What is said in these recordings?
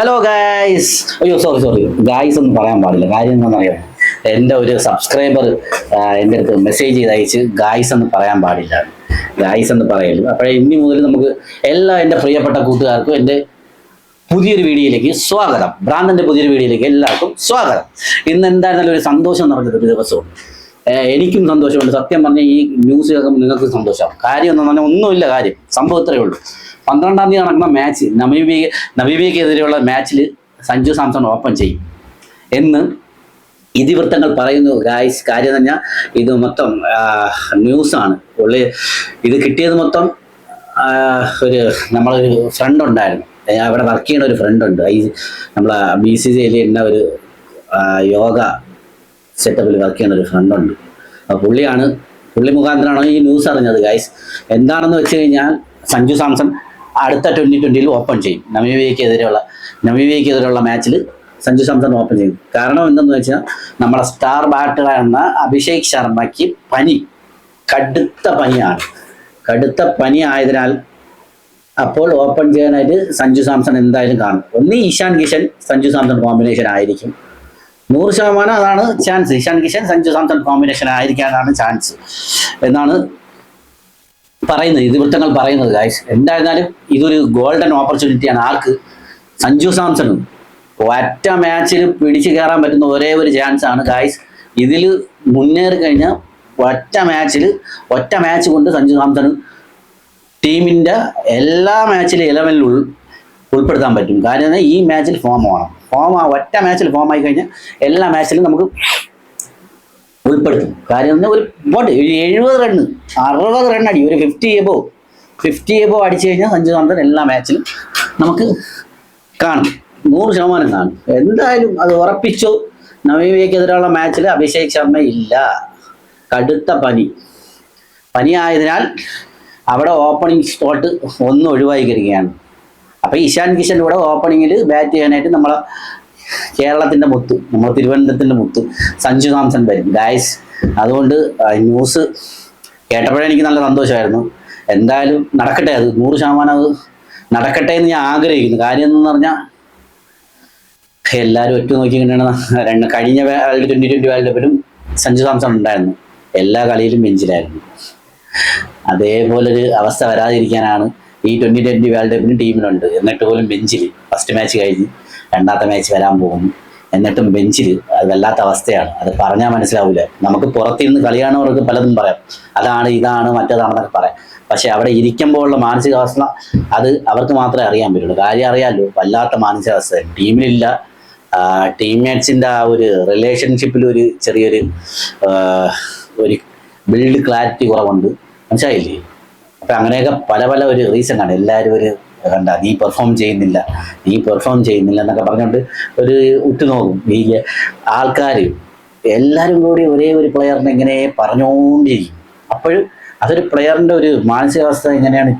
Hello guys അയ്യോ sorry sorry guys ഒന്നും പറയാൻ പാടില്ല. കാര്യം എന്താണെന്നറിയാം? എന്റെ ഒരു സബ്സ്ക്രൈബർ എന്റെ അടുത്ത് മെസ്സേജ് ചെയ്ത് അയച്ച് ഗായ്സ് എന്ന് പറയാൻ പാടില്ല. ഗായ്സ് എന്ന് പറയല്ലോ അപ്പോൾ ഇനി മുതൽ നമുക്ക് എല്ലാ എന്റെ പ്രിയപ്പെട്ട കൂട്ടുകാർക്കും എന്റെ പുതിയൊരു വീഡിയോയിലേക്ക് സ്വാഗതം. ഭ്രാന്തന്റെ പുതിയൊരു വീഡിയോയിലേക്ക് എല്ലാവർക്കും സ്വാഗതം. ഇന്ന് എന്തായിരുന്നാലും ഒരു സന്തോഷം നിറഞ്ഞത് ഒരു ദിവസമുണ്ട്. എനിക്കും സന്തോഷമുണ്ട്. സത്യം പറഞ്ഞാൽ ഈ ന്യൂസ് കേൾക്കുമ്പോൾ നിങ്ങൾക്ക് സന്തോഷം കാര്യം എന്ന് പറഞ്ഞാൽ ഒന്നുമില്ല കാര്യം. സംഭവം ഇത്രയേ ഉള്ളൂ. പന്ത്രണ്ടാം തീയതി നടക്കുന്ന മാച്ച് നമീബിയ നമീബിയക്കെതിരെയുള്ള മാച്ചിൽ സഞ്ജു സാംസൺ ഓപ്പൺ ചെയ്യും. എന്ന് ഇതിവൃത്തങ്ങൾ പറയുന്നു. ഗായ്സ് കാര്യം തന്നെ ഇത് മൊത്തം ന്യൂസാണ് പുള്ളി ഇത് കിട്ടിയത് മൊത്തം ഒരു നമ്മളൊരു ഫ്രണ്ട് ഉണ്ടായിരുന്നു. അവിടെ വർക്ക് ചെയ്യുന്ന ഒരു ഫ്രണ്ട് ഉണ്ട്. ഈ നമ്മളെ ബി സി സിയിൽ എന്ന ഒരു യോഗ സെറ്റപ്പിൽ വർക്ക് ചെയ്യുന്ന ഒരു ഫ്രണ്ട് ഉണ്ട്. അപ്പോൾ പുള്ളിയാണ് പുള്ളി മുഖാന്തരമാണ് ഈ ന്യൂസ് അറിഞ്ഞത് ഗൈസ് എന്താണെന്ന് വെച്ച് കഴിഞ്ഞാൽ സഞ്ജു സാംസൺ അടുത്ത ട്വന്റി ട്വന്റിയിൽ ഓപ്പൺ ചെയ്യും. നമീബിയക്കെതിരെയുള്ള നമീബിയക്കെതിരെയുള്ള മാച്ചിൽ സഞ്ജു സാംസൺ ഓപ്പൺ ചെയ്യും. കാരണം എന്തെന്ന് വെച്ചാൽ നമ്മുടെ സ്റ്റാർ ബാറ്റർ എന്ന അഭിഷേക് ശർമ്മയ്ക്ക് പനി കടുത്ത പനിയാണ്. കടുത്ത പനി ആയതിനാൽ അപ്പോൾ ഓപ്പൺ ചെയ്യാനായിട്ട് സഞ്ജു സാംസൺ എന്തായാലും കാണും. ഒന്ന് ഈശാൻ കിഷൻ സഞ്ജു സാംസൺ കോമ്പിനേഷൻ ആയിരിക്കും. നൂറ് ശതമാനം അതാണ് ചാൻസ് ഇഷാൻ കിഷൻ സഞ്ജു സാംസൺ കോമ്പിനേഷൻ ആയിരിക്കാനാണ് ചാൻസ് എന്നാണ് പറയുന്നത്. ഇതിവൃത്തങ്ങൾ പറയുന്നത് ഗായ്സ് എന്തായിരുന്നാലും ഇതൊരു ഗോൾഡൻ ഓപ്പർച്യൂണിറ്റിയാണ് ആർക്ക്? സഞ്ജു സാംസണും ഒറ്റ മാച്ചിൽ പിടിച്ചു കയറാൻ പറ്റുന്ന ഒരേ ഒരു ചാൻസ് ആണ് ഗായ്സ് ഇതിൽ മുന്നേറി കഴിഞ്ഞാൽ ഒറ്റ മാച്ചിൽ ഒറ്റ മാച്ച് കൊണ്ട് സഞ്ജു സാംസൺ ടീമിന്റെ എല്ലാ മാച്ചിലും ഇലവനിൽ ഉൾ ഉൾപ്പെടുത്താൻ പറ്റും. കാര്യം ഈ മാച്ചിൽ ഫോം ആവണം. ഫോം ആ ഒറ്റ മാച്ചിൽ ഫോം ആയി കഴിഞ്ഞാൽ എല്ലാ മാച്ചിലും നമുക്ക് ഉൾപ്പെടുത്തും. കാര്യം ഒരു പോട്ടെ ഒരു എഴുപത് റണ്ണ് അറുപത് റൺ അടി ഒരു ഫിഫ്റ്റി എബോ ഫിഫ്റ്റി എബോ അടിച്ചു കഴിഞ്ഞാൽ സഞ്ജു സാംസൺ എല്ലാ മാച്ചിലും നമുക്ക് കാണും. നൂറ് ശതമാനം കാണും. എന്തായാലും അത് ഉറപ്പിച്ചു. നവീബിയക്കെതിരെയുള്ള മാച്ചിൽ അഭിഷേക് ശർമ്മ ഇല്ല. കടുത്ത പനി. പനി ആയതിനാൽ അവിടെ ഓപ്പണിംഗ് സ്പോട്ട് ഒന്ന് ഒഴിവാക്കിയിരിക്കുകയാണ് അപ്പൊ ഇഷാൻ കിഷൻ കൂടെ ഓപ്പണിങ്ങിൽ ബാറ്റ് ചെയ്യാനായിട്ട് നമ്മളെ കേരളത്തിന്റെ മുത്ത് നമ്മളെ തിരുവനന്തപുരത്തിന്റെ മുത്ത് സഞ്ജു സാംസൺ വരും. ഗായ്സ് അതുകൊണ്ട് ന്യൂസ് കേട്ടപ്പോഴേ എനിക്ക് നല്ല സന്തോഷമായിരുന്നു. എന്തായാലും നടക്കട്ടെ അത് നൂറ് ശതമാനം അത് നടക്കട്ടെ എന്ന് ഞാൻ ആഗ്രഹിക്കുന്നു. കാര്യം എന്ന് പറഞ്ഞാൽ എല്ലാവരും ഒറ്റ നോക്കി രണ്ട് കഴിഞ്ഞ വേൾഡ് ട്വന്റി ട്വന്റി വേൾഡ് കപ്പിലും സഞ്ജു സാംസൺ ഉണ്ടായിരുന്നു. എല്ലാ കളിയിലും ബെഞ്ചിലായിരുന്നു അതേപോലൊരു അവസ്ഥ വരാതിരിക്കാനാണ് ഈ ട്വന്റി ട്വന്റി വേൾഡ് കപ്പിന് ടീമിലുണ്ട്. എന്നിട്ട് പോലും ബെഞ്ചിൽ ഫസ്റ്റ് മാച്ച് കഴിഞ്ഞ് രണ്ടാമത്തെ മാച്ച് വരാൻ പോകുന്നു. എന്നിട്ടും ബെഞ്ചിൽ അത് വല്ലാത്ത അവസ്ഥയാണ്. അത് പറഞ്ഞാൽ മനസ്സിലാവില്ല നമുക്ക് പുറത്തിരുന്ന് കളിയാണവർക്ക് പലതും പറയാം. അതാണ് ഇതാണ് മറ്റേതാണെന്നൊക്കെ പറയാം. പക്ഷെ അവിടെ ഇരിക്കുമ്പോഴുള്ള മാനസികാവസ്ഥ അത് അവർക്ക് മാത്രമേ അറിയാൻ പറ്റുള്ളൂ. കാര്യം അറിയാമല്ലോ വല്ലാത്ത മാനസികാവസ്ഥ. ടീമിലില്ല. ടീംമേറ്റ്സിന്റെ ആ ഒരു റിലേഷൻഷിപ്പിൽ ഒരു ചെറിയൊരു ഒരു ബിൽഡ് ക്ലാരിറ്റി കുറവുണ്ട്. മനസ്സിലായില്ലേ? അപ്പം അങ്ങനെയൊക്കെ പല പല ഒരു റീസൺ ആണ്. എല്ലാവരും ഒരു കണ്ട നീ പെർഫോം ചെയ്യുന്നില്ല നീ പെർഫോം ചെയ്യുന്നില്ല എന്നൊക്കെ പറഞ്ഞുകൊണ്ട് ഒരു ഉറ്റുനോക്കും. ഈ ആൾക്കാർ എല്ലാവരും കൂടി ഒരേ ഒരു പ്ലെയറിനെ ഇങ്ങനെ പറഞ്ഞുകൊണ്ടിരിക്കും അപ്പോഴും അതൊരു പ്ലെയറിന്റെ ഒരു മാനസികാവസ്ഥ എങ്ങനെയാണ്?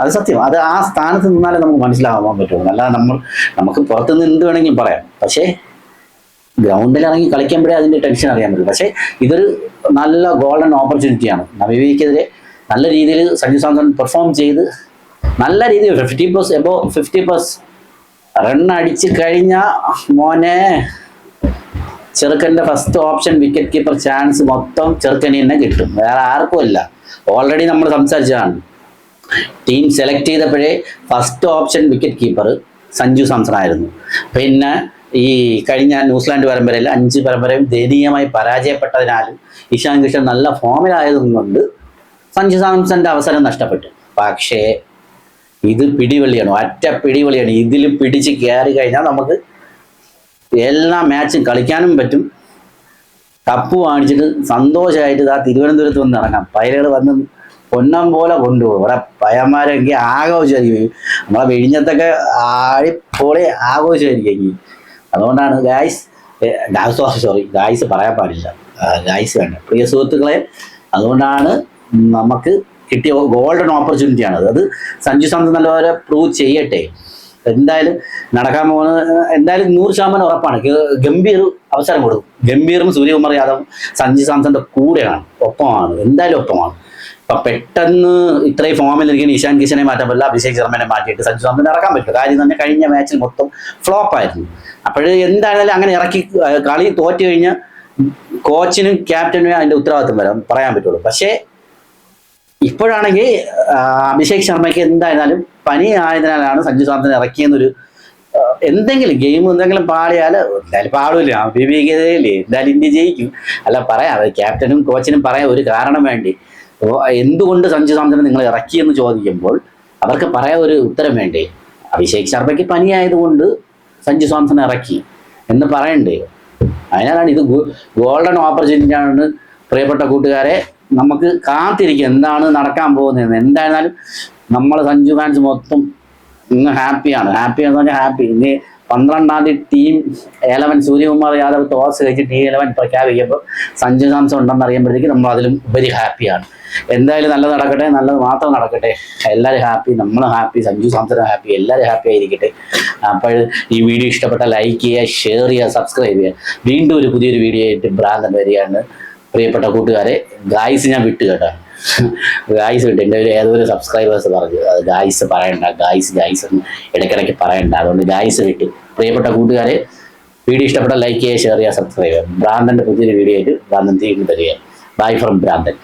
അത് സത്യം. അത് ആ സ്ഥാനത്ത് നിന്നാലേ നമുക്ക് മനസ്സിലാവാൻ പറ്റുള്ളൂ. അല്ലാതെ നമ്മൾ നമുക്ക് പുറത്തുനിന്ന് എന്ത് വേണമെങ്കിലും പറയാം. പക്ഷേ ഗ്രൗണ്ടിൽ ഇറങ്ങി കളിക്കുമ്പോഴേ അതിന്റെ ടെൻഷൻ അറിയാൻ പറ്റും പക്ഷേ ഇതൊരു നല്ല ഗോൾഡൻ ഓപ്പർച്യൂണിറ്റിയാണ് നവീബിക്കെതിരെ നല്ല രീതിയിൽ സഞ്ജു സാംസൺ പെർഫോം ചെയ്ത് നല്ല രീതിയിൽ fifty plus above fifty plus run അടിച്ച് കഴിഞ്ഞ മോനെ ചെറുക്കന്റെ first option wicket keeper chance മൊത്തം ചെറുക്കന് തന്നെ കിട്ടും. വേറെ ആർക്കും അല്ല ഓൾറെഡി നമ്മൾ സംസാരിച്ചതാണ്. Team select ചെയ്തപ്പോഴേ first option wicket keeper Sanju Samson ആയിരുന്നു. പിന്നെ ഈ കഴിഞ്ഞ ന്യൂസിലാൻഡ് പരമ്പരയിൽ അഞ്ച് പരമ്പരയും ദയനീയമായി പരാജയപ്പെട്ടതിനാലും ഇഷാൻ കിഷൻ നല്ല ഫോമിലായതുകൊണ്ട് സഞ്ജു സാംസന്റെ അവസരം നഷ്ടപ്പെട്ടു. പക്ഷേ ഇത് പിടിവെളിയാണ് ഒറ്റ പിടിവെളിയാണ് ഇതിലും പിടിച്ച് കയറി കഴിഞ്ഞാൽ നമുക്ക് എല്ലാ മാച്ചും കളിക്കാനും പറ്റും. കപ്പ് വാങ്ങിച്ചിട്ട് സന്തോഷമായിട്ട് ആ തിരുവനന്തപുരത്ത് വന്ന് ഇറങ്ങാം പയലുകൾ വന്ന് പൊന്നം പോലെ കൊണ്ടുപോകും. ഇവിടെ പയന്മാരെങ്കിൽ ആഘോഷമായിരിക്കും നമ്മളെ വിഴിഞ്ഞത്തൊക്കെ ആടിപ്പൊളി ആഘോഷമായിരിക്കും അതുകൊണ്ടാണ് ഗായ്സ് സോറി സോറി ഗായ്സ് പറയാൻ പാടില്ല. ഗായ്സ് വേണ്ട. പ്രിയ സുഹൃത്തുക്കളെ അതുകൊണ്ടാണ് നമുക്ക് കിട്ടിയ ഗോൾഡൻ ഓപ്പർച്യൂണിറ്റിയാണ് അത് സഞ്ജു സാംസൺ നല്ലപോലെ പ്രൂവ് ചെയ്യട്ടെ. എന്തായാലും നടക്കാൻ പോകുന്നത് എന്തായാലും നൂറ് ശതമാനം ഉറപ്പാണ്. ഗംഭീർ അവസരം കൊടുക്കും. ഗംഭീറും സൂര്യകുമാർ യാദവും സഞ്ജു സാംസന്റെ കൂടെയാണ് ഒപ്പമാണ്. എന്തായാലും ഒപ്പമാണ്. ഇപ്പൊ പെട്ടെന്ന് ഇത്രയും ഫോമിൽ ഇരിക്കുന്ന ഇഷാൻ കിഷനെ മാറ്റാൻ പറ്റില്ല. അഭിഷേക് ശർമ്മനെ മാറ്റിയിട്ട് സഞ്ജു സാംസൺ ഇറക്കാൻ പറ്റില്ല. കാര്യം തന്നെ കഴിഞ്ഞ മാച്ചിൽ മൊത്തം ഫ്ലോപ്പ് ആയിരുന്നു. അപ്പോഴ് എന്തായാലും അങ്ങനെ ഇറക്കി കളി തോറ്റു കഴിഞ്ഞാൽ കോച്ചിനും ക്യാപ്റ്റനും അതിന്റെ ഉത്തരവാദിത്വം വരാം. പറയാൻ പറ്റുള്ളൂ. പക്ഷേ ഇപ്പോഴാണെങ്കിൽ അഭിഷേക് ശർമ്മയ്ക്ക് എന്തായിരുന്നാലും പനി ആയതിനാലാണ് സഞ്ജു സാംസൺ ഇറക്കിയെന്നൊരു എന്തെങ്കിലും ഗെയിം എന്തെങ്കിലും പാടിയാൽ എന്തായാലും പാടില്ല. അഭിവേകതയില്ലേ എന്തായാലും ഇന്ത്യ ജയിക്കും. അല്ല പറയാം ക്യാപ്റ്റനും കോച്ചിനും പറയാൻ ഒരു കാരണം വേണ്ടി. എന്തുകൊണ്ട് സഞ്ജു സാംസനെ നിങ്ങൾ ഇറക്കിയെന്ന് ചോദിക്കുമ്പോൾ അവർക്ക് പറയാൻ ഒരു ഉത്തരം വേണ്ടേ? അഭിഷേക് ശർമ്മയ്ക്ക് പനിയായതുകൊണ്ട് സഞ്ജു സാംസൺ ഇറക്കി എന്ന് പറയണ്ടേ? അതിനാലാണ് ഇത് ഗോൾഡൻ ഓപ്പർച്യൂണിറ്റി ആണ് പ്രിയപ്പെട്ട കൂട്ടുകാരെ നമുക്ക് കാത്തിരിക്കുക എന്താണ് നടക്കാൻ പോകുന്നത്. എന്തായിരുന്നാലും നമ്മൾ സഞ്ജു ഫാൻസ് മൊത്തം ഇന്ന് ഹാപ്പിയാണ് ഹാപ്പി എന്ന് പറഞ്ഞാൽ ഹാപ്പി ഇനി പന്ത്രണ്ടാം തീയതി team eleven Suryakumar Yadav toss കഴിച്ച് ടീം ഇലവൻ പ്രഖ്യാപിക്കുമ്പോൾ സഞ്ജു സാംസൺ ഉണ്ടെന്ന് അറിയുമ്പോഴത്തേക്ക് നമ്മൾ അതിലും ഉപരി ഹാപ്പിയാണ് എന്തായാലും നല്ലത് നടക്കട്ടെ. നല്ലത് മാത്രം നടക്കട്ടെ. എല്ലാവരും ഹാപ്പി നമ്മൾ ഹാപ്പി സഞ്ജു സാംസണും ഹാപ്പി എല്ലാവരും ഹാപ്പി ആയിരിക്കട്ടെ. അപ്പോൾ ഈ വീഡിയോ ഇഷ്ടപ്പെട്ട ലൈക്ക് ചെയ്യുക ഷെയർ ചെയ്യുക സബ്സ്ക്രൈബ് ചെയ്യുക. വീണ്ടും ഒരു പുതിയൊരു വീഡിയോ ആയിട്ട് ഭ്രാന്തൻ വരികയാണ്. പ്രിയപ്പെട്ട കൂട്ടുകാരെ ഗായ്സ് ഞാൻ വിട്ടു കേട്ടോ. ഗായ്സ് വിട്ടു. എന്റെ ഒരു ഏതൊരു സബ്സ്ക്രൈബേഴ്സ് പറഞ്ഞു. അത് ഗായ്സ് പറയണ്ട ഗായ്സ് ഗായ്സ് ഇടയ്ക്കിടയ്ക്ക് പറയണ്ട. അതുകൊണ്ട് ഗായ്സ് വിട്ടു. പ്രിയപ്പെട്ട കൂട്ടുകാരെ വീഡിയോ ഇഷ്ടപ്പെട്ട ലൈക്ക് ചെയ്യുക ഷെയർ ചെയ്യുക സബ്സ്ക്രൈബ് ചെയ്യുക. ഭ്രാന്തന്റെ പുതിയൊരു വീഡിയോ ആയിട്ട് ഭ്രാന്തൻ തീർന്നു തരിക ബൈ ഫ്രം ഭ്രാന്തൻ.